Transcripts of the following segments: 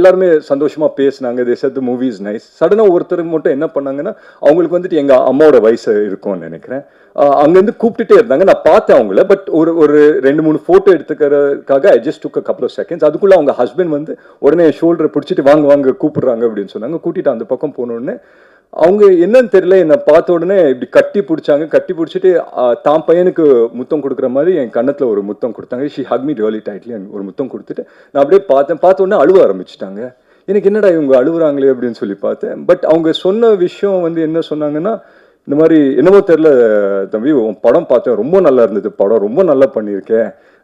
எல்லாருமே சந்தோஷமா பேசினாங்க. தே செட் மூவிஸ் நைஸ் சடனாக ஒருத்தர் மட்டும் என்ன பண்ணாங்கன்னா அவங்களுக்கு வந்துட்டு எங்க அம்மாவோட வயசு இருக்கும்னு நினைக்கிறேன். அங்கேருந்து கூப்பிட்டுட்டே இருந்தாங்க. நான் பார்த்தேன் அவங்கள பட் ஒரு ஒரு ரெண்டு மூணு photo எடுத்துக்கிறதுக்காக I just took couple of seconds அதுக்குள்ள அவங்க ஹஸ்பண்ட் வந்து உடனே ஷோல்டரை பிடிச்சிட்டு வாங்க வாங்க கூப்பிடுறாங்க அப்படின்னு சொன்னாங்க. கூட்டிட்டு அந்த பக்கம் போனோடனே அவங்க என்னன்னு தெரியல. என்னை பார்த்த உடனே இப்படி கட்டி பிடிச்சாங்க. கட்டி பிடிச்சிட்டு தான் பையனுக்கு முத்தம் கொடுக்குற மாதிரி என் கண்ணத்தில் ஒரு முத்தம் கொடுத்தாங்க. She hug me really tightly ஒரு முத்தம் கொடுத்துட்டு நான் அப்படியே பார்த்தேன். பார்த்த உடனே அழுவ ஆரம்பிச்சிட்டாங்க. எனக்கு என்னடா இவங்க அழுகுறாங்களே அப்படின்னு சொல்லி பார்த்தேன். பட் அவங்க சொன்ன விஷயம் வந்து என்ன சொன்னாங்கன்னா இந்த மாதிரி என்னமோ தெரில தம்பி உன் படம் பார்த்தேன். ரொம்ப நல்லா இருந்தது படம். ரொம்ப நல்லா பண்ணியிருக்கேன்.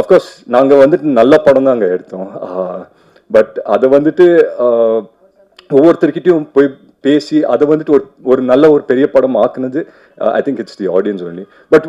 of course நாங்கள் வந்துட்டு நல்ல படம் தாங்க எடுத்தோம். பட் அதை வந்துட்டு ஒவ்வொருத்தர்கிட்டையும் ஒவ்வொருத்தர்கிட்டயும் போய் பேசி அதை வந்துட்டு ஒரு ஒரு நல்ல ஒரு பெரிய படம் ஆக்குனது I think it's the audience only but